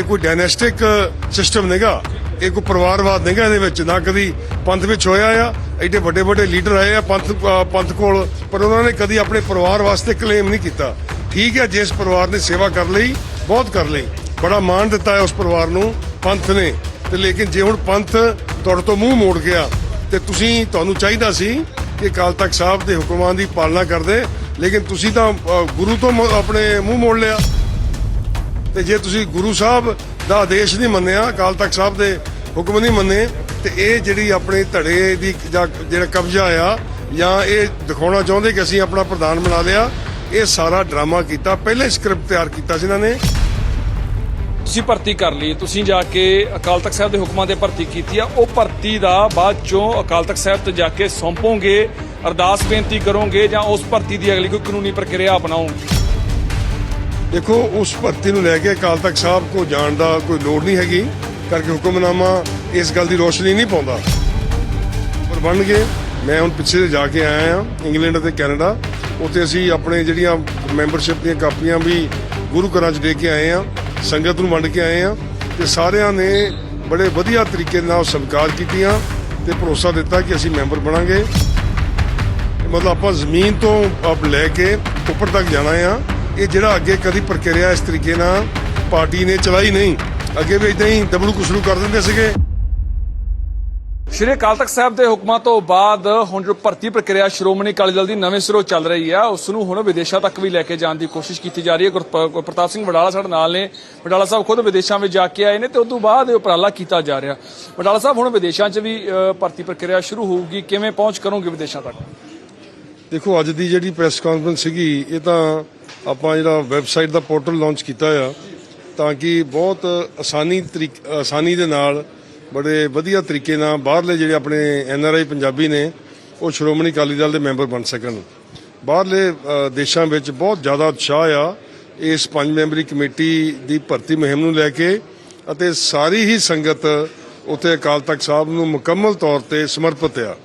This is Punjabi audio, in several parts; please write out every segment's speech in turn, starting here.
ਇਹ ਕੋਈ ਡਾਇਨੈਸਟਿਕ ਸਿਸਟਮ ਨਹੀਂਗਾ ਇਹ ਕੋਈ ਪਰਿਵਾਰਵਾਦ ਨਹੀਂਗਾ ਇਹਦੇ ਵਿੱਚ। ਨਾ ਕਦੀ ਪੰਥ ਵਿੱਚ ਹੋਇਆ ਆ, ਐਡੇ ਵੱਡੇ ਵੱਡੇ ਲੀਡਰ ਆਏ ਆ ਪੰਥ ਪੰਥ ਕੋਲ, ਪਰ ਉਹਨਾਂ ਨੇ ਕਦੀ ਆਪਣੇ ਪਰਿਵਾਰ ਵਾਸਤੇ ਕਲੇਮ ਨਹੀਂ ਕੀਤਾ। ਠੀਕ ਹੈ ਜਿਸ ਪਰਿਵਾਰ ਨੇ ਸੇਵਾ ਕਰ ਲਈ, ਬਹੁਤ ਕਰ ਲਈ। ਬੜਾ ਮਾਣ ਦਿੱਤਾ ਹੈ ਉਸ ਪਰਿਵਾਰ ਨੂੰ, ਪੰਥ ਨੇ। ਤੇ ਲੇਕਿਨ ਜੇ ਹੁਣ ਪੰਥ ਤੁਹਾਡੇ ਤੋਂ ਮੂੰਹ ਮੋੜ ਗਿਆ, ਤੇ ਤੁਸੀਂ, ਤੁਹਾਨੂੰ ਚਾਹੀਦਾ ਸੀ ਕਿ ਅਕਾਲ ਤਖਤ ਸਾਹਿਬ ਦੇ ਹੁਕਮਾਂ ਦੀ ਪਾਲਣਾ ਕਰਦੇ, ਲੇਕਿਨ ਤੁਸੀਂ ਤਾਂ ਗੁਰੂ ਤੋਂ ਆਪਣੇ ਮੂੰਹ ਮੋੜ ਲਿਆ। ਤੇ ਜੇ ਤੁਸੀਂ ਗੁਰੂ ਸਾਹਿਬ ਦਾ ਆਦੇਸ਼ ਨਹੀਂ ਮੰਨਿਆ, ਅਕਾਲ ਤਖਤ ਸਾਹਿਬ ਦੇ ਹੁਕਮ ਨਹੀਂ ਮੰਨੇ, ਤੇ ਇਹ ਜਿਹੜੀ ਆਪਣੇ ਧੜੇ ਦੀ ਜਾਂ ਜਿਹੜਾ ਕਬਜ਼ਾ ਆ, ਜਾਂ ਇਹ ਦਿਖਾਉਣਾ ਚਾਹੁੰਦੇ ਕਿ ਅਸੀਂ ਆਪਣਾ ਪ੍ਰਧਾਨ ਬਣਾ ਲਿਆ, ਇਹ ਸਾਰਾ ਡਰਾਮਾ ਕੀਤਾ। ਪਹਿਲੇ ਸਕ੍ਰਿਪਟ ਤਿਆਰ ਕੀਤਾ ਸੀ ਇਹਨਾਂ ਨੇ। ਤੁਸੀਂ ਭਰਤੀ ਕਰ ਲਈ, ਤੁਸੀਂ ਜਾ ਕੇ ਅਕਾਲ ਤਖਤ ਸਾਹਿਬ ਦੇ ਹੁਕਮਾਂ ਤੇ ਭਰਤੀ ਕੀਤੀ ਆ, ਉਹ ਭਰਤੀ ਦਾ ਬਾਅਦ ਚੋਂ ਅਕਾਲ ਤਖਤ ਸਾਹਿਬ ਤੇ ਜਾ ਕੇ ਸੌਂਪੋਗੇ, ਅਰਦਾਸ ਬੇਨਤੀ ਕਰੋਗੇ, ਜਾਂ ਉਸ ਭਰਤੀ ਦੀ ਅਗਲੀ ਕੋਈ ਕਾਨੂੰਨੀ ਪ੍ਰਕਿਰਿਆ ਅਪਣਾਓਗੇ? ਦੇਖੋ, ਉਸ ਭਰਤੀ ਨੂੰ ਲੈ ਕੇ ਅਕਾਲ ਤਖਤ ਸਾਹਿਬ ਕੋ ਜਾਣ ਦਾ ਕੋਈ ਲੋੜ ਨਹੀਂ ਹੈਗੀ, ਕਰਕੇ ਹੁਕਮਨਾਮਾ ਇਸ ਗੱਲ ਦੀ ਰੋਸ਼ਨੀ ਨਹੀਂ ਪਾਉਂਦਾ। ਪਰ ਬਣ ਗਏ, ਮੈਂ ਹੁਣ ਪਿੱਛੇ ਜਾ ਕੇ ਆਇਆ ਹਾਂ, ਇੰਗਲੈਂਡ ਅਤੇ ਕੈਨੇਡਾ। ਉੱਥੇ ਅਸੀਂ ਆਪਣੇ ਜਿਹੜੀਆਂ ਮੈਂਬਰਸ਼ਿਪ ਦੀਆਂ ਕਾਪੀਆਂ ਵੀ ਗੁਰੂ ਘਰਾਂ 'ਚ ਦੇ ਕੇ ਆਏ ਹਾਂ, ਸੰਗਤ ਨੂੰ ਵੰਡ ਕੇ ਆਏ ਹਾਂ, ਤੇ ਸਾਰਿਆਂ ਨੇ ਬੜੇ ਵਧੀਆ ਤਰੀਕੇ ਨਾਲ ਸਵੀਕਾਰ ਕੀਤੀਆਂ ਤੇ ਭਰੋਸਾ ਦਿੱਤਾ ਕਿ ਅਸੀਂ ਮੈਂਬਰ ਬਣਾਂਗੇ। ਮਤਲਬ ਆਪਾਂ ਜ਼ਮੀਨ ਤੋਂ ਆਪ ਲੈ ਕੇ ਉੱਪਰ ਤੱਕ ਜਾਣਾ ਆ। ਇਹ ਜਿਹੜਾ ਅੱਗੇ ਕਦੀ ਪ੍ਰਕਿਰਿਆ ਇਸ ਤਰੀਕੇ ਨਾਲ ਪਾਰਟੀ ਨੇ ਚਲਾਈ ਨਹੀਂ ਅੱਗੇ ਵੀ ਇਦਾਂ ਹੀ ਦਬੜੂ ਕੁਸੜੂ ਕਰ ਦਿੰਦੇ ਸੀਗੇ। ਸ਼੍ਰੀ ਅਕਾਲ ਤਖਤ ਸਾਹਿਬ ਦੇ ਹੁਕਮਾਂ ਤੋਂ ਬਾਅਦ ਹੁਣ ਜੋ ਭਰਤੀ ਪ੍ਰਕਿਰਿਆ ਸ਼੍ਰੋਮਣੀ ਅਕਾਲੀ ਦਲ ਦੀ ਨਵੇਂ ਸਿਰੋਂ ਚੱਲ ਰਹੀ ਹੈ ਉਸ ਨੂੰ ਹੁਣ ਵਿਦੇਸ਼ਾਂ ਤੱਕ ਵੀ ਲੈ ਕੇ ਜਾਣ ਦੀ ਕੋਸ਼ਿਸ਼ ਕੀਤੀ ਜਾ ਰਹੀ ਹੈ। ਗੁਰਪ- ਗੁਰਪ੍ਰਤਾਪ ਸਿੰਘ ਵਡਾਲਾ ਸਾਡੇ ਨਾਲ ਨੇ। ਵਡਾਲਾ ਸਾਹਿਬ ਖੁਦ ਵਿਦੇਸ਼ਾਂ ਵਿੱਚ ਜਾ ਕੇ ਆਏ ਨੇ ਤੇ ਉਸ ਤੋਂ ਬਾਅਦ ਇਹ ਉਪਰਾਲਾ ਕੀਤਾ ਜਾ ਰਿਹਾ। ਵਡਾਲਾ ਸਾਹਿਬ ਹੁਣ ਵਿਦੇਸ਼ਾਂ 'ਚ ਵੀ ਭਰਤੀ ਪ੍ਰਕਿਰਿਆ ਸ਼ੁਰੂ ਹੋਊਗੀ। ਕਿਵੇਂ ਪਹੁੰਚ ਕਰੋਗੇ ਵਿਦੇਸ਼ਾਂ ਤੱਕ? ਦੇਖੋ ਅੱਜ ਦੀ ਜਿਹੜੀ ਪ੍ਰੈਸ ਕਾਨਫਰੰਸ ਸੀਗੀ ਇਹ ਤਾਂ ਆਪਾਂ ਜਿਹੜਾ ਵੈਬਸਾਈਟ ਦਾ ਪੋਰਟਲ ਲਾਂਚ ਕੀਤਾ ਆ, ਤਾਂ ਕਿ ਬਹੁਤ ਆਸਾਨੀ ਤਰੀਕ, ਆਸਾਨੀ ਦੇ ਨਾਲ ਬੜੇ ਵਧੀਆ ਤਰੀਕੇ ਨਾਲ ਬਾਹਰਲੇ ਜਿਹੜੇ ਆਪਣੇ ਐਨ ਆਰ ਆਈ ਪੰਜਾਬੀ ਨੇ, ਉਹ ਸ਼੍ਰੋਮਣੀ ਅਕਾਲੀ ਦਲ ਦੇ ਮੈਂਬਰ ਬਣ ਸਕਣ। ਬਾਹਰਲੇ ਦੇਸ਼ਾਂ ਵਿੱਚ ਬਹੁਤ ਜ਼ਿਆਦਾ ਉਤਸ਼ਾਹ ਆ ਇਸ ਪੰਜ ਮੈਂਬਰੀ ਕਮੇਟੀ ਦੀ ਭਰਤੀ ਮੁਹਿੰਮ ਨੂੰ ਲੈ ਕੇ ਅਤੇ ਸਾਰੀ ਹੀ ਸੰਗਤ ਉੱਥੇ ਅਕਾਲ ਤਖਤ ਸਾਹਿਬ ਨੂੰ ਮੁਕੰਮਲ ਤੌਰ ਤੇ ਸਮਰਪਿਤ ਆ।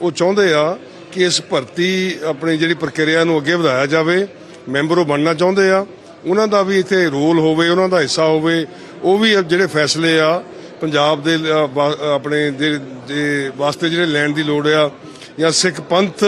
ਉਹ ਚਾਹੁੰਦੇ ਆ ਕਿ ਇਸ ਭਰਤੀ ਆਪਣੀ ਜਿਹੜੀ ਪ੍ਰਕਿਰਿਆ ਨੂੰ ਅੱਗੇ ਵਧਾਇਆ ਜਾਵੇ ਮੈਂਬਰ ਉਹ ਬਣਨਾ ਚਾਹੁੰਦੇ ਆ। ਉਹਨਾਂ ਦਾ ਵੀ ਇੱਥੇ ਰੋਲ ਹੋਵੇ, ਉਹਨਾਂ ਦਾ ਹਿੱਸਾ ਹੋਵੇ, ਉਹ ਵੀ ਜਿਹੜੇ ਫੈਸਲੇ ਆ, ਪੰਜਾਬ ਦੇ ਆਪਣੇ ਦੇ ਵਾਸਤੇ ਜਿਹੜੇ ਲੈਣ ਦੀ ਲੋੜ ਆ, ਜਾਂ ਸਿੱਖ ਪੰਥ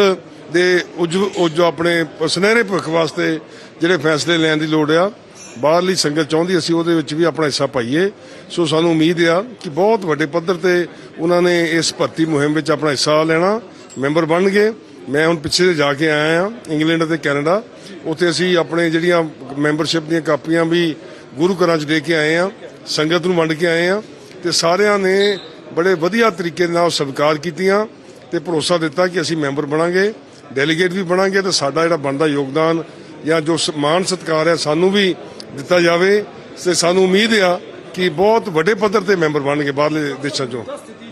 ਦੇ ਉਜ ਉਜ ਆਪਣੇ ਸੁਨਹਿਰੇ ਭਵਿੱਖ ਵਾਸਤੇ ਜਿਹੜੇ ਫੈਸਲੇ ਲੈਣ ਦੀ ਲੋੜ ਆ, ਬਾਹਰਲੀ ਸੰਗਤ ਚਾਹੁੰਦੀ ਅਸੀਂ ਉਹਦੇ ਵਿੱਚ ਵੀ ਆਪਣਾ ਹਿੱਸਾ ਪਾਈਏ। ਸੋ ਸਾਨੂੰ ਉਮੀਦ ਆ ਕਿ ਬਹੁਤ ਵੱਡੇ ਪੱਧਰ ਤੇ ਉਹਨਾਂ ਨੇ ਇਸ ਭਰਤੀ ਮੁਹਿੰਮ ਵਿੱਚ ਆਪਣਾ ਹਿੱਸਾ ਲੈਣਾ, ਮੈਂਬਰ ਬਣ ਗਏ ਮੈਂ ਹੁਣ ਪਿੱਛੇ ਜਾ ਕੇ ਆਇਆ ਹਾਂ, ਇੰਗਲੈਂਡ ਅਤੇ ਕੈਨੇਡਾ। ਉੱਥੇ ਅਸੀਂ ਆਪਣੇ ਜਿਹੜੀਆਂ ਮੈਂਬਰਸ਼ਿਪ ਦੀਆਂ ਕਾਪੀਆਂ ਵੀ ਗੁਰੂ ਘਰਾਂ 'ਚ ਦੇ ਕੇ ਆਏ ਹਾਂ, ਸੰਗਤ ਨੂੰ ਵੰਡ ਕੇ ਆਏ ਹਾਂ ਤੇ ਸਾਰਿਆਂ ਨੇ ਬੜੇ ਵਧੀਆ ਤਰੀਕੇ ਨਾਲ ਸਵੀਕਾਰ ਕੀਤੀਆਂ ਤੇ ਭਰੋਸਾ ਦਿੱਤਾ ਕਿ ਅਸੀਂ ਮੈਂਬਰ ਬਣਾਂਗੇ, ਡੈਲੀਗੇਟ ਵੀ ਬਣਾਂਗੇ ਤੇ ਸਾਡਾ ਜਿਹੜਾ ਬਣਦਾ ਯੋਗਦਾਨ ਜਾਂ ਜੋ ਸਮਾਨ ਸਤਿਕਾਰ ਹੈ ਸਾਨੂੰ ਵੀ ਦਿੱਤਾ ਜਾਵੇ ਤੇ ਸਾਨੂੰ ਉਮੀਦ ਆ ਕਿ ਬਹੁਤ ਵੱਡੇ ਪੱਧਰ ਤੇ ਮੈਂਬਰ ਬਣਨਗੇ ਬਾਹਰਲੇ ਦੇਸ਼ਾਂ 'ਚੋਂ।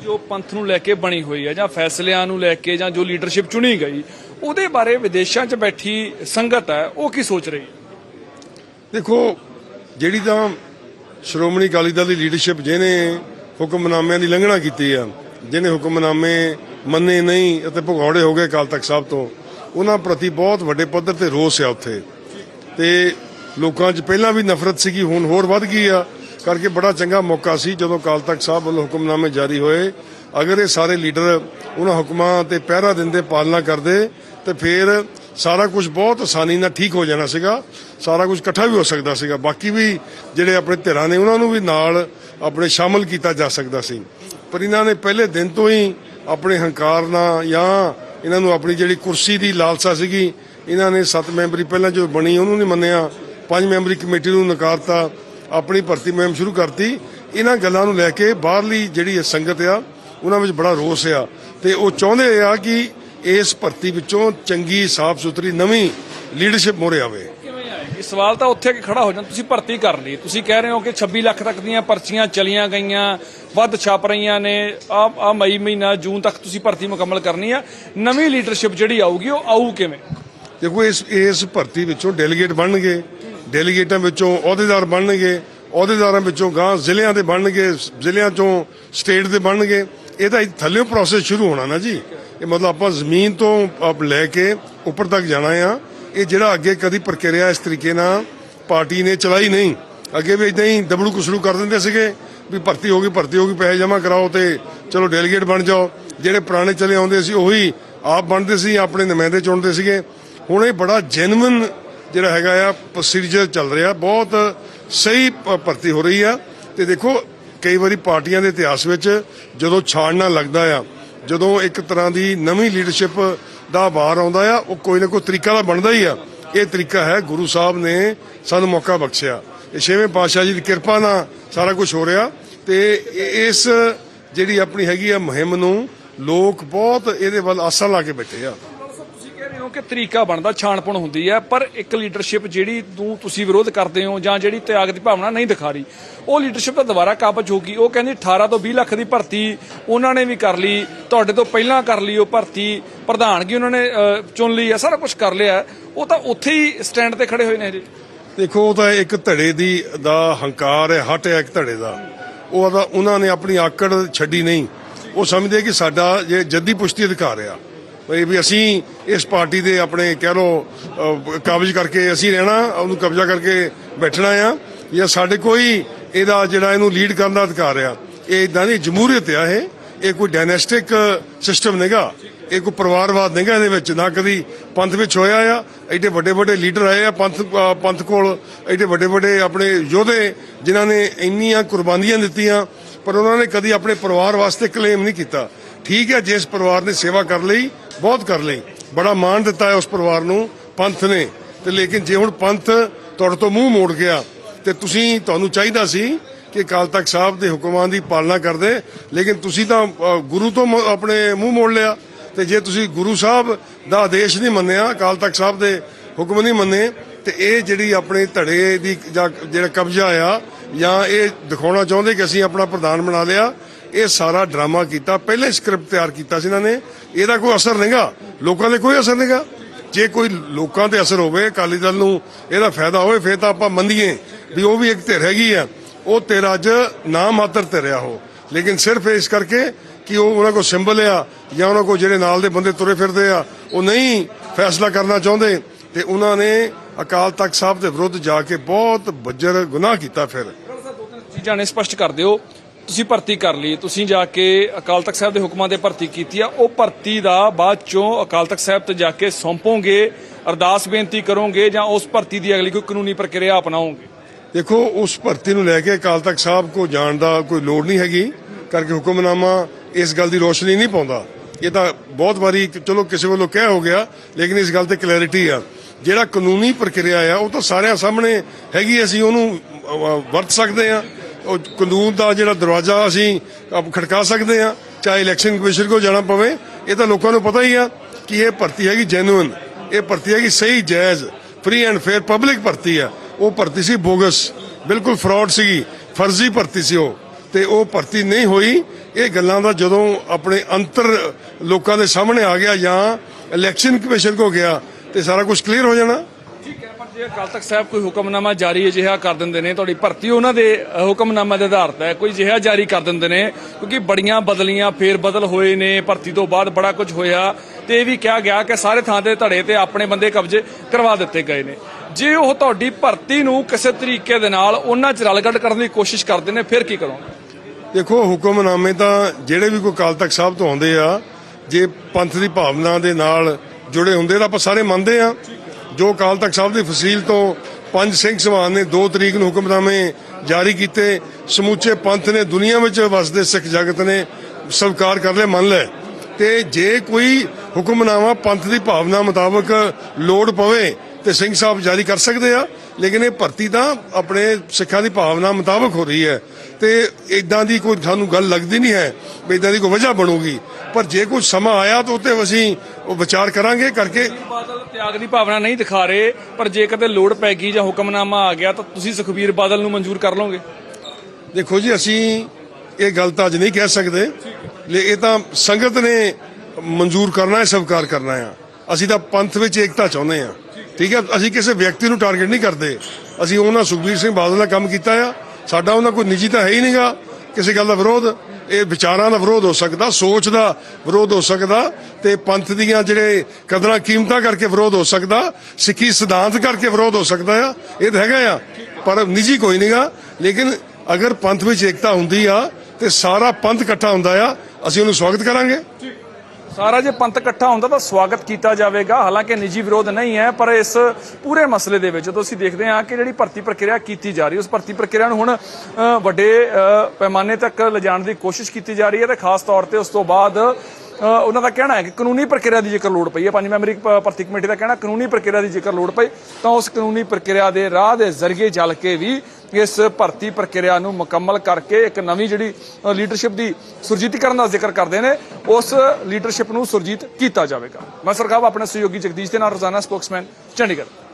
ਜੋ ਪੰਥ ਨੂੰ ਲੈ ਕੇ ਬਣੀ ਹੋਈ ਹੈ ਜਾਂ ਫੈਸਲਿਆਂ ਨੂੰ ਲੈ ਕੇ ਜਾਂ ਜੋ ਲੀਡਰਸ਼ਿਪ ਚੁਣੀ ਗਈ, ਉਹਦੇ ਬਾਰੇ ਵਿਦੇਸ਼ਾਂ 'ਚ ਬੈਠੀ ਸੰਗਤ ਹੈ, ਉਹ ਕੀ ਸੋਚ ਰਹੀ ਹੈ? ਦੇਖੋ, ਜਿਹੜੀ ਤਾਂ ਸ਼੍ਰੋਮਣੀ ਅਕਾਲੀ ਦਲ ਦੀ ਲੀਡਰਸ਼ਿਪ ਜਿਹਨੇ ਹੁਕਮਨਾਮਿਆਂ ਦੀ ਲੰਘਣਾ ਕੀਤੀ ਆ, ਜਿਹਨੇ ਹੁਕਮਨਾਮੇ ਮੰਨੇ ਨਹੀਂ ਅਤੇ ਭਗੌੜੇ ਹੋ ਗਏ ਅਕਾਲ ਤਖਤ ਸਾਹਿਬ ਤੋਂ, ਉਹਨਾਂ ਪ੍ਰਤੀ ਬਹੁਤ ਵੱਡੇ ਪੱਧਰ ਤੇ ਰੋਸ ਆ ਉੱਥੇ। ਤੇ ਲੋਕਾਂ 'ਚ ਪਹਿਲਾਂ ਵੀ ਨਫ਼ਰਤ ਸੀਗੀ, ਹੁਣ ਹੋਰ ਵੱਧ ਗਈ ਆ। ਕਰਕੇ ਬੜਾ ਚੰਗਾ ਮੌਕਾ ਸੀ ਜਦੋਂ ਅਕਾਲ ਤਖਤ ਸਾਹਿਬ ਵੱਲੋਂ ਹੁਕਮਨਾਮੇ ਜਾਰੀ ਹੋਏ। ਅਗਰ ਇਹ ਸਾਰੇ ਲੀਡਰ ਉਹਨਾਂ ਹੁਕਮਾਂ ਤੇ ਪਹਿਰਾ ਦਿੰਦੇ ਪਾਲਣਾ ਕਰਦੇ, ਤੇ ਫਿਰ ਸਾਰਾ ਕੁਝ ਬਹੁਤ ਆਸਾਨੀ ਨਾਲ ਠੀਕ ਹੋ ਜਾਣਾ ਸੀਗਾ। ਸਾਰਾ ਕੁਝ ਇਕੱਠਾ ਵੀ ਹੋ ਸਕਦਾ ਸੀਗਾ। ਬਾਕੀ ਵੀ ਜਿਹੜੇ ਆਪਣੇ ਧਿਰਾਂ ਨੇ, ਉਹਨਾਂ ਨੂੰ ਵੀ ਨਾਲ ਆਪਣੇ ਸ਼ਾਮਲ ਕੀਤਾ ਜਾ ਸਕਦਾ ਸੀ। ਪਰ ਇਹਨਾਂ ਨੇ ਪਹਿਲੇ ਦਿਨ ਤੋਂ ਹੀ ਆਪਣੇ ਹੰਕਾਰ ਨਾਲ ਜਾਂ ਇਹਨਾਂ ਨੂੰ ਆਪਣੀ ਜਿਹੜੀ ਕੁਰਸੀ ਦੀ ਲਾਲਸਾ ਸੀਗੀ, ਇਹਨਾਂ ਨੇ ਸੱਤ ਮੈਂਬਰੀ ਪਹਿਲਾਂ ਜਦੋਂ ਬਣੀ, ਉਹਨੂੰ ਨਹੀਂ ਮੰਨਿਆ। ਪੰਜ ਮੈਂਬਰੀ ਕਮੇਟੀ ਨੂੰ ਨਕਾਰਤਾ। ਆਪਣੀ ਭਰਤੀ ਮੁਹਿੰਮ ਸ਼ੁਰੂ ਕਰਤੀ। ਇਹਨਾਂ ਗੱਲਾਂ ਨੂੰ ਲੈ ਕੇ ਬਾਹਰਲੀ ਜਿਹੜੀ ਇਹ ਸੰਗਤ ਆ ਉਹਨਾਂ ਵਿੱਚ ਬੜਾ ਰੋਸ ਆ। ਤੇ ਉਹ ਚਾਹੁੰਦੇ ਆ ਕਿ ਇਸ ਭਰਤੀ ਵਿੱਚੋਂ ਚੰਗੀ ਸਾਫ਼ ਸੁਥਰੀ ਨਵੀਂ ਲੀਡਰਸ਼ਿਪ ਮੋਰੇ ਆਵੇ। ਆਏਗੀ ਸਵਾਲ ਤਾਂ ਉੱਥੇ ਕੇ ਖੜਾ ਹੋ ਜਾਂਦਾ ਤੁਸੀਂ ਭਰਤੀ ਕਰ ਲਈ। ਤੁਸੀਂ ਕਹਿ ਰਹੇ ਹੋ ਕਿ 26 ਲੱਖ ਤੱਕ ਦੀਆਂ ਪਰਚੀਆਂ ਚਲੀਆਂ ਗਈਆਂ ਵੱਧ ਛਾਪ ਰਹੀਆਂ ਨੇ। ਆ ਆ ਮਈ ਮਹੀਨਾ ਜੂਨ ਤੱਕ ਤੁਸੀਂ ਭਰਤੀ ਮੁਕੰਮਲ ਕਰਨੀ ਆ। ਨਵੀਂ ਲੀਡਰਸ਼ਿਪ ਜਿਹੜੀ ਆਊਗੀ ਉਹ ਆਊ ਕਿਵੇਂ? ਦੇਖੋ ਇਸ ਇਸ ਭਰਤੀ ਵਿੱਚੋਂ ਡੈਲੀਗੇਟ ਬਣਨਗੇ। ਡੈਲੀਗੇਟਾਂ ਵਿੱਚੋਂ ਅਹੁਦੇਦਾਰ ਬਣਨਗੇ, ਅਹੁਦੇਦਾਰਾਂ ਵਿੱਚੋਂ ਗਾਂ ਜ਼ਿਲ੍ਹਿਆਂ ਦੇ ਬਣਨਗੇ, ਜ਼ਿਲ੍ਹਿਆਂ ਚੋਂ ਸਟੇਟ ਦੇ ਬਣਨਗੇ। ਇਹ ਤਾਂ ਥੱਲੇੋਂ ਪ੍ਰੋਸੈਸ ਸ਼ੁਰੂ ਹੋਣਾ ਨਾ ਜੀ। ਇਹ ਮਤਲਬ ਆਪਾਂ ਜ਼ਮੀਨ ਤੋਂ ਅਬ ਲੈ ਕੇ ਉੱਪਰ ਤੱਕ ਜਾਣਾ ਆ। ਇਹ ਜਿਹੜਾ ਅੱਗੇ ਕਦੀ ਪ੍ਰਕਿਰਿਆ ਇਸ ਤਰੀਕੇ ਨਾਲ ਪਾਰਟੀ ਨੇ ਚਲਾਈ ਨਹੀਂ। ਅੱਗੇ ਵੀ ਇਦਾਂ ਹੀ ਦਬੜੂ ਕੁਸੜੂ ਕਰ ਦਿੰਦੇ ਸੀਗੇ ਵੀ ਭਰਤੀ ਹੋ ਗਈ, ਭਰਤੀ ਹੋ ਗਈ, ਪੈਸੇ ਜਮ੍ਹਾਂ ਕਰਾਓ ਤੇ ਚਲੋ ਡੈਲੀਗੇਟ ਬਣ ਜਾਓ। ਜਿਹੜੇ ਪੁਰਾਣੇ ਚਲੇ ਆਉਂਦੇ ਸੀ ਉਹੀ ਆਪ ਬਣਦੇ ਸੀ, ਆਪਣੇ ਨੁਮਾਇੰਦੇ ਚੁਣਦੇ ਸੀਗੇ। ਹੁਣ ਇਹ ਬੜਾ ਜੈਨੂਇਨ ਜਿਹੜਾ ਹੈਗਾ ਆ ਪ੍ਰੋਸੀਜਰ ਚੱਲ ਰਿਹਾ, ਬਹੁਤ ਸਹੀ ਭਰਤੀ ਹੋ ਰਹੀ ਆ। ਤੇ ਦੇਖੋ, ਕਈ ਵਾਰੀ ਪਾਰਟੀਆਂ ਦੇ ਇਤਿਹਾਸ ਵਿੱਚ ਜਦੋਂ ਛਾੜਨਾ ਲੱਗਦਾ ਆ, ਜਦੋਂ ਇੱਕ ਤਰ੍ਹਾਂ ਦੀ ਨਵੀਂ ਲੀਡਰਸ਼ਿਪ ਦਾ ਵਾਰ ਆਉਂਦਾ ਆ, ਉਹ ਕੋਈ ਨਾ ਕੋਈ ਤਰੀਕਾ ਦਾ ਬਣਦਾ ਹੀ ਆ। ਇਹ ਤਰੀਕਾ ਹੈ, ਗੁਰੂ ਸਾਹਿਬ ਨੇ ਸਾਨੂੰ ਮੌਕਾ ਬਖਸ਼ਿਆ। ਇਹ ਛੇਵੇਂ ਪਾਤਸ਼ਾਹ ਜੀ ਦੀ ਕਿਰਪਾ ਨਾਲ ਸਾਰਾ ਕੁਝ ਹੋ ਰਿਹਾ ਤੇ ਇਸ ਜਿਹੜੀ ਆਪਣੀ ਹੈਗੀ ਆ ਮੁਹਿੰਮ ਨੂੰ ਲੋਕ ਬਹੁਤ ਇਹਦੇ ਵੱਲ ਆਸਾਂ ਲਾ ਕੇ ਬੈਠੇ ਆ। ਤੁਸੀਂ ਤਰੀਕਾ ਬਣਦਾ, ਛਾਣਪਣ ਹੁੰਦੀ ਹੈ, ਪਰ ਇੱਕ ਲੀਡਰਸ਼ਿਪ ਜਿਹੜੀ ਨੂੰ ਤੁਸੀਂ ਵਿਰੋਧ ਕਰਦੇ ਹੋ ਜਾਂ ਜਿਹੜੀ ਤਿਆਗ ਦੀ ਭਾਵਨਾ ਨਹੀਂ ਦਿਖਾ ਰਹੀ, ਉਹ ਲੀਡਰਸ਼ਿਪ ਤਾਂ ਦੁਬਾਰਾ ਕਾਬਜ ਹੋਗੀ ਉਹ ਕਹਿੰਦੀ 18 ਤੋਂ 20 ਲੱਖ ਦੀ ਭਰਤੀ ਉਹਨਾਂ ਨੇ ਵੀ ਕਰ ਲਈ, ਤੁਹਾਡੇ ਤੋਂ ਪਹਿਲਾਂ ਕਰ ਲਈ ਉਹ ਭਰਤੀ, ਪ੍ਰਧਾਨਗੀ ਉਹਨਾਂ ਨੇ ਚੁਣ ਲਈ ਹੈ, ਸਾਰਾ ਕੁਝ ਕਰ ਲਿਆ ਉਹ ਤਾਂ ਉੱਥੇ ਹੀ ਸਟੈਂਡ ਤੇ ਖੜੇ ਹੋਏ ਨੇ ਜੀ ਦੇਖੋ, ਉਹ ਤਾਂ ਇੱਕ ਧੜੇ ਦੀ ਦਾ ਹੰਕਾਰ ਹੈ, ਹਟ ਹੈ ਇੱਕ ਧੜੇ ਦਾ। ਉਹ ਉਹਨਾਂ ਨੇ ਆਪਣੀ ਆਕੜ ਛੱਡੀ ਨਹੀਂ। ਉਹ ਸਮਝਦੇ ਕਿ ਸਾਡਾ ਜੇ ਜੱਦੀ ਪੁਸ਼ਤੀ ਅਧਿਕਾਰ ਆ। ਵੀ ਅਸੀਂ ਇਸ ਪਾਰਟੀ ਦੇ ਆਪਣੇ ਕਹਿ ਲੋ ਕਾਬਜ ਕਰਕੇ ਅਸੀਂ ਰਹਿਣਾ, ਉਹਨੂੰ ਕਬਜ਼ਾ ਕਰਕੇ ਬੈਠਣਾ ਆ, ਜਾਂ ਸਾਡੇ ਕੋਈ ਇਹਦਾ ਜਿਹੜਾ ਇਹਨੂੰ ਲੀਡ ਕਰਨ ਦਾ ਅਧਿਕਾਰ ਆ, ਇਹ ਇਦਾਂ ਦੀ ਜਮਹੂਰੀਅਤ ਆ ਇਹ ਇਹ ਕੋਈ ਡਾਇਨੈਸਟਿਕ ਸਿਸਟਮ ਨਹੀਂਗਾ ਇਹ ਕੋਈ ਪਰਿਵਾਰਵਾਦ ਨਹੀਂਗਾ ਇਹਦੇ ਵਿੱਚ, ਨਾ ਕਦੀ ਪੰਥ ਵਿੱਚ ਹੋਇਆ ਆ ਐਡੇ ਵੱਡੇ ਵੱਡੇ ਲੀਡਰ ਆਏ ਆ ਪੰਥ ਪੰਥ ਕੋਲ ਐਡੇ ਵੱਡੇ ਵੱਡੇ ਆਪਣੇ ਯੋਧੇ, ਜਿਨ੍ਹਾਂ ਨੇ ਇੰਨੀਆਂ ਕੁਰਬਾਨੀਆਂ ਦਿੱਤੀਆਂ, ਪਰ ਉਹਨਾਂ ਨੇ ਕਦੀ ਆਪਣੇ ਪਰਿਵਾਰ ਵਾਸਤੇ ਕਲੇਮ ਨਹੀਂ ਕੀਤਾ। ਠੀਕ ਹੈ ਜਿਸ ਪਰਿਵਾਰ ਨੇ ਸੇਵਾ ਕਰ ਲਈ ਬਹੁਤ ਕਰ ਲਈ। ਬੜਾ ਮਾਣ ਦਿੱਤਾ ਹੈ ਉਸ ਪਰਿਵਾਰ ਨੂੰ, ਪੰਥ ਨੇ। ਤੇ ਲੇਕਿਨ ਜੇ ਹੁਣ ਪੰਥ ਤੁਹਾਡੇ ਤੋਂ ਮੂੰਹ ਮੋੜ ਗਿਆ, ਤੇ ਤੁਸੀਂ, ਤੁਹਾਨੂੰ ਚਾਹੀਦਾ ਸੀ ਕਿ ਅਕਾਲ ਤਖਤ ਸਾਹਿਬ ਦੇ ਹੁਕਮਾਂ ਦੀ ਪਾਲਣਾ ਕਰਦੇ, ਲੇਕਿਨ ਤੁਸੀਂ ਤਾਂ ਗੁਰੂ ਤੋਂ ਆਪਣੇ ਮੂੰਹ ਮੋੜ ਲਿਆ। ਤੇ ਜੇ ਤੁਸੀਂ ਗੁਰੂ ਸਾਹਿਬ ਦਾ ਆਦੇਸ਼ ਨਹੀਂ ਮੰਨਿਆ, ਅਕਾਲ ਤਖਤ ਸਾਹਿਬ ਦੇ ਹੁਕਮ ਨਹੀਂ ਮੰਨੇ, ਤੇ ਇਹ ਜਿਹੜੀ ਆਪਣੇ ਧੜੇ ਦੀ ਜਾਂ ਜਿਹੜਾ ਕਬਜ਼ਾ ਆ, ਜਾਂ ਇਹ ਦਿਖਾਉਣਾ ਚਾਹੁੰਦੇ ਕਿ ਅਸੀਂ ਆਪਣਾ ਪ੍ਰਧਾਨ ਬਣਾ ਲਿਆ ਇਹ ਸਾਰਾ ਡਰਾਮਾ ਕੀਤਾ, ਪਹਿਲੇ ਸਕ੍ਰਿਪਟ ਤਿਆਰ ਕੀਤਾ ਸੀ ਇਹਨਾਂ ਨੇ, ਇਹਦਾ ਕੋਈ ਅਸਰ ਨਹੀਂਗਾ, ਲੋਕਾਂ ਦੇ ਕੋਈ ਅਸਰ ਨਹੀਂਗਾ। ਜੇ ਕੋਈ ਲੋਕਾਂ ਤੇ ਅਸਰ ਹੋਵੇ, ਅਕਾਲੀ ਦਲ ਨੂੰ ਇਹਦਾ ਫਾਇਦਾ ਹੋਵੇ, ਫਿਰ ਤਾਂ ਆਪਾਂ ਮੰਨੀਏ ਵੀ ਉਹ ਵੀ ਇੱਕ ਧਿਰ ਹੈਗੀ ਆ। ਉਹ ਤੇਰਾ ਅੱਜ ਨਾ ਮਾਤਰ ਧਿਰਿਆ ਹੋ ਲੇਕਿਨ ਸਿਰਫ ਇਸ ਕਰਕੇ ਕਿ ਉਹ ਉਹਨਾਂ ਕੋਲ ਸਿੰਬਲ ਆ, ਜਾਂ ਉਹਨਾਂ ਕੋਲ ਜਿਹੜੇ ਨਾਲ ਦੇ ਬੰਦੇ ਤੁਰੇ ਫਿਰਦੇ ਆ, ਉਹ ਨਹੀਂ ਫੈਸਲਾ ਕਰਨਾ ਚਾਹੁੰਦੇ। ਤੇ ਉਹਨਾਂ ਨੇ ਅਕਾਲ ਤਖਤ ਸਾਹਿਬ ਦੇ ਵਿਰੁੱਧ ਜਾ ਕੇ ਬਹੁਤ ਬੱਜਰ ਗੁਨਾਹ ਕੀਤਾ ਫਿਰ। ਚੀਜ਼ਾਂ ਨੇ ਸਪਸ਼ਟ ਕਰ ਦਿਓ। ਤੁਸੀਂ ਭਰਤੀ ਕਰ ਲਈ, ਤੁਸੀਂ ਜਾ ਕੇ ਅਕਾਲ ਤਖਤ ਸਾਹਿਬ ਦੇ ਹੁਕਮਾਂ ਦੇ ਭਰਤੀ ਕੀਤੀ ਆ, ਉਹ ਭਰਤੀ ਦਾ ਬਾਅਦ ਚੋਂ ਅਕਾਲ ਤਖਤ ਸਾਹਿਬ ਤੇ ਜਾ ਕੇ ਸੌਂਪੋਗੇ, ਅਰਦਾਸ ਬੇਨਤੀ ਕਰੋਗੇ ਜਾਂ ਉਸ ਭਰਤੀ ਦੀ ਅਗਲੀ ਕੋਈ ਕਾਨੂੰਨੀ ਪ੍ਰਕਿਰਿਆ ਅਪਣਾਓਗੇ? ਦੇਖੋ, ਉਸ ਭਰਤੀ ਨੂੰ ਲੈ ਕੇ ਅਕਾਲ ਤਖਤ ਸਾਹਿਬ ਕੋ ਜਾਣ ਦਾ ਕੋਈ ਲੋੜ ਨਹੀਂ ਹੈਗੀ, ਕਰਕੇ ਹੁਕਮਨਾਮਾ ਇਸ ਗੱਲ ਦੀ ਰੋਸ਼ਨੀ ਨਹੀਂ ਪਾਉਂਦਾ। ਇਹ ਤਾਂ ਬਹੁਤ ਵਾਰੀ ਚਲੋ ਕਿਸੇ ਵੱਲੋਂ ਕਹਿ ਹੋ ਗਿਆ, ਲੇਕਿਨ ਇਸ ਗੱਲ ਤੇ ਕਲੈਰਿਟੀ ਆ। ਜਿਹੜਾ ਕਾਨੂੰਨੀ ਪ੍ਰਕਿਰਿਆ ਆ, ਉਹ ਤਾਂ ਸਾਰਿਆਂ ਸਾਹਮਣੇ ਹੈਗੀ, ਅਸੀਂ ਉਹਨੂੰ ਵਰਤ ਸਕਦੇ ਆ। ਉਹ ਕਾਨੂੰਨ ਦਾ ਜਿਹੜਾ ਦਰਵਾਜ਼ਾ ਅਸੀਂ ਖੜਕਾ ਸਕਦੇ ਆ ਚਾਹੇ ਇਲੈਕਸ਼ਨ ਕਮਿਸ਼ਨ ਕੋ ਜਾਣਾ ਪਵੇ, ਇਹ ਤਾਂ ਲੋਕਾਂ ਨੂੰ ਪਤਾ ਹੀ ਆ ਕਿ ਇਹ ਭਰਤੀ ਹੈਗੀ ਜੈਨੂਇਨ ਇਹ ਭਰਤੀ ਹੈਗੀ ਸਹੀ ਜਾਇਜ਼ ਫ੍ਰੀ ਐਂਡ ਫੇਅਰ ਪਬਲਿਕ ਭਰਤੀ ਆ। ਉਹ ਭਰਤੀ ਸੀ ਬੋਗਸ, ਬਿਲਕੁਲ ਫਰਾਡ ਸੀਗੀ, ਫਰਜ਼ੀ ਭਰਤੀ ਸੀ ਉਹ। ਤੇ ਉਹ ਭਰਤੀ ਨਹੀਂ ਹੋਈ। ਇਹ ਗੱਲਾਂ ਦਾ ਜਦੋਂ ਆਪਣੇ ਅੰਤਰ ਲੋਕਾਂ ਦੇ ਸਾਹਮਣੇ ਆ ਗਿਆ ਜਾਂ ਇਲੈਕਸ਼ਨ ਕਮਿਸ਼ਨ ਕੋ ਗਿਆ, ਤੇ ਸਾਰਾ ਕੁਝ ਕਲੀਅਰ ਹੋ ਜਾਣਾ। ਜੇ ਅਕਾਲ ਤਖਤ ਸਾਹਿਬ ਕੋਈ ਹੁਕਮਨਾਮਾ ਜਾਰੀ ਅਜਿਹਾ ਕਰ ਦਿੰਦੇ ਨੇ ਤੁਹਾਡੀ ਭਰਤੀ ਉਹਨਾਂ ਦੇ ਅ, ਦੇ ਆਧਾਰ ਤੇ ਕੋਈ ਅਜਿਹਾ ਜਾਰੀ ਕਰ ਦਿੰਦੇ ਨੇ ਕਿਉਂਕਿ ਬੜੀਆਂ ਬਦਲੀਆਂ ਫੇਰ ਬਦਲ ਹੋਏ ਨੇ ਭਰਤੀ ਤੋਂ ਬਾਅਦ ਬੜਾ ਕੁਝ ਹੋਇਆ ਤੇ ਇਹ ਵੀ ਕਿਹਾ ਗਿਆ ਕਿ ਸਾਰੇ ਥਾਂ ਦੇ ਧੜੇ ਤੇ ਆਪਣੇ ਬੰਦੇ ਕਬਜ਼ੇ ਕਰਵਾ ਦਿੱਤੇ ਗਏ ਨੇ। ਜੇ ਉਹ ਤੁਹਾਡੀ ਭਰਤੀ ਨੂੰ ਕਿਸੇ ਤਰੀਕੇ ਦੇ ਨਾਲ ਉਹਨਾਂ ਚ ਰਲਗੱਡ ਕਰਨ ਦੀ ਕੋਸ਼ਿਸ਼ ਕਰਦੇ ਨੇ ਫਿਰ ਕੀ ਕਰੋਗੇ? ਦੇਖੋ ਹੁਕਮਨਾਮੇ ਤਾਂ ਜਿਹੜੇ ਵੀ ਕੋਈ ਅਕਾਲ ਤਖਤ ਸਾਹਿਬ ਤੋਂ ਆਉਂਦੇ ਆ ਜੇ ਪੰਥ ਦੀ ਭਾਵਨਾ ਦੇ ਨਾਲ ਜੁੜੇ ਹੁੰਦੇ ਤਾਂ ਆਪਾਂ ਸਾਰੇ ਮੰਨਦੇ ਆ। ਜੋ ਅਕਾਲ ਤਖਤ ਸਾਹਿਬ ਦੀ ਫਸੀਲ ਤੋਂ ਪੰਜ ਸਿੰਘ ਸਭਾ ਨੇ 2 ਤਰੀਕ ਨੂੰ ਹੁਕਮਨਾਮੇ ਜਾਰੀ ਕੀਤੇ, ਸਮੁੱਚੇ ਪੰਥ ਨੇ ਦੁਨੀਆ ਵਿੱਚ ਵਸਦੇ ਸਿੱਖ ਜਗਤ ਨੇ ਸਵੀਕਾਰ ਕਰ ਲਿਆ ਮੰਨ ਲੈ ਤੇ ਜੇ ਕੋਈ ਹੁਕਮਨਾਮਾ ਪੰਥ ਦੀ ਭਾਵਨਾ ਮੁਤਾਬਕ ਲੋੜ ਪਵੇ ਤੇ ਸਿੰਘ ਸਾਹਿਬ ਜਾਰੀ ਕਰ ਸਕਦੇ ਆ, ਲੇਕਿਨ ਇਹ ਭਰਤੀ ਤਾਂ ਆਪਣੇ ਸਿੱਖਾਂ ਦੀ ਭਾਵਨਾ ਮੁਤਾਬਕ ਹੋ ਰਹੀ ਹੈ। ਤੇ ਇਦਾਂ ਦੀ ਕੋਈ ਸਾਨੂੰ ਗੱਲ ਲੱਗਦੀ ਨਹੀਂ ਹੈ ਵੀ ਇਦਾਂ ਦੀ ਕੋਈ ਵਜ੍ਹਾ ਬਣੂਗੀ। ਪਰ ਜੇ ਕੋਈ ਸਮਾਂ ਆਇਆ ਤਾਂ ਉੱਤੇ ਅਸੀਂ ਉਹ ਵਿਚਾਰ ਕਰਾਂਗੇ ਕਰਕੇ ਬਾਦਲ ਤਿਆਗ ਦੀ ਭਾਵਨਾ ਨਹੀਂ ਦਿਖਾ ਰਹੇ ਪਰ ਜੇ ਕਦੇ ਲੋੜ ਪੈ ਗਈ ਜਾਂ ਹੁਕਮਨਾਮਾ ਆ ਗਿਆ ਤਾਂ ਤੁਸੀਂ ਸੁਖਬੀਰ ਬਾਦਲ ਨੂੰ ਮਨਜ਼ੂਰ ਕਰ ਲਓਗੇ। ਦੇਖੋ ਜੀ ਅਸੀਂ ਇਹ ਗੱਲ ਤਾਂ ਅੱਜ ਨਹੀਂ ਕਹਿ ਸਕਦੇ। ਲੇ ਇਹ ਤਾਂ ਸੰਗਤ ਨੇ ਮਨਜ਼ੂਰ ਕਰਨਾ ਹੈ ਸਵੀਕਾਰ ਕਰਨਾ ਹੈ। ਅਸੀਂ ਤਾਂ ਪੰਥ ਵਿੱਚ ਏਕਤਾ ਚਾਹੁੰਦੇ ਆ ਠੀਕ ਹੈ ਅਸੀਂ ਕਿਸੇ ਵਿਅਕਤੀ ਨੂੰ ਟਾਰਗੇਟ ਨਹੀਂ ਕਰਦੇ। ਅਸੀਂ ਉਹਨਾਂ ਸੁਖਬੀਰ ਸਿੰਘ ਬਾਦਲ ਨਾਲ ਕੰਮ ਕੀਤਾ ਆ। ਸਾਡਾ ਉਹਨਾਂ ਕੋਈ ਨਿੱਜੀ ਤਾਂ ਹੈ ਹੀ ਨਹੀਂਗਾ। ਕਿਸੇ ਗੱਲ ਦਾ ਵਿਰੋਧ, ਇਹ ਵਿਚਾਰਾਂ ਦਾ ਵਿਰੋਧ ਹੋ ਸਕਦਾ, ਸੋਚ ਦਾ ਵਿਰੋਧ ਹੋ ਸਕਦਾ ਤੇ ਪੰਥ ਦੀਆਂ ਜਿਹੜੇ ਕਦਰਾਂ ਕੀਮਤਾਂ ਕਰਕੇ ਵਿਰੋਧ ਹੋ ਸਕਦਾ, ਸਿੱਖੀ ਸਿਧਾਂਤ ਕਰਕੇ ਵਿਰੋਧ ਹੋ ਸਕਦਾ ਆ, ਇਹ ਤਾਂ ਹੈਗਾ ਆ। ਪਰ ਨਿੱਜੀ ਕੋਈ ਨਹੀਂਗਾ, ਲੇਕਿਨ ਅਗਰ ਪੰਥ ਵਿੱਚ ਏਕਤਾ ਹੁੰਦੀ ਆ ਤੇ ਸਾਰਾ ਪੰਥ ਇਕੱਠਾ ਹੁੰਦਾ ਆ, ਅਸੀਂ ਉਹਨੂੰ ਸਵਾਗਤ ਕਰਾਂਗੇ। ਸਾਰਾ ਜੇ ਪੰਥ ਇਕੱਠਾ ਹੁੰਦਾ ਤਾਂ ਸਵਾਗਤ ਕੀਤਾ ਜਾਵੇਗਾ। ਹਾਲਾਂਕਿ ਨਿੱਜੀ ਵਿਰੋਧ ਨਹੀਂ ਹੈ, ਪਰ ਇਸ ਪੂਰੇ ਮਸਲੇ ਦੇ ਵਿੱਚ ਜਦੋਂ ਅਸੀਂ ਦੇਖਦੇ ਹਾਂ ਕਿ ਜਿਹੜੀ ਭਰਤੀ ਪ੍ਰਕਿਰਿਆ ਕੀਤੀ ਜਾ ਰਹੀ ਉਸ ਭਰਤੀ ਪ੍ਰਕਿਰਿਆ ਨੂੰ ਹੁਣ ਵੱਡੇ ਪੈਮਾਨੇ ਤੱਕ ਲਿਜਾਣ ਦੀ ਕੋਸ਼ਿਸ਼ ਕੀਤੀ ਜਾ ਰਹੀ ਹੈ ਤੇ ਖਾਸ ਤੌਰ ਤੇ ਉਸ ਤੋਂ ਬਾਅਦ ਉਹਨਾਂ ਦਾ ਕਹਿਣਾ ਹੈ ਕਿ ਕਾਨੂੰਨੀ ਪ੍ਰਕਿਰਿਆ ਦੀ ਜੇਕਰ ਲੋੜ ਪਈ ਹੈ ਪੰਜ ਮੈਂਬਰੀ ਪ- ਭਰਤੀ ਕਮੇਟੀ ਦਾ ਕਹਿਣਾ ਕਾਨੂੰਨੀ ਪ੍ਰਕਿਰਿਆ ਦੀ ਜੇਕਰ ਲੋੜ ਪਈ, ਤਾਂ ਉਸ ਕਾਨੂੰਨੀ ਪ੍ਰਕਿਰਿਆ ਦੇ ਰਾਹ ਦੇ ਜ਼ਰੀਏ ਚੱਲ ਕੇ ਵੀ ਇਸ ਭਰਤੀ ਪ੍ਰਕਿਰਿਆ ਨੂੰ ਮੁਕੰਮਲ ਕਰਕੇ ਇੱਕ ਨਵੀਂ ਜਿਹੜੀ ਲੀਡਰਸ਼ਿਪ ਦੀ ਸੁਰਜੀਤ ਕਰਨ ਦਾ ਜ਼ਿਕਰ ਕਰਦੇ ਨੇ, ਉਸ ਲੀਡਰਸ਼ਿਪ ਨੂੰ ਸੁਰਜੀਤ ਕੀਤਾ ਜਾਵੇਗਾ। ਮੈਂ ਸਰਕਾਰ ਆਪਣੇ ਸਹਿਯੋਗੀ ਜਗਦੀਸ਼ ਦੇ ਨਾਲ ਰੋਜ਼ਾਨਾ ਸਪੋਕਸਮੈਨ ਚੰਡੀਗੜ੍ਹ।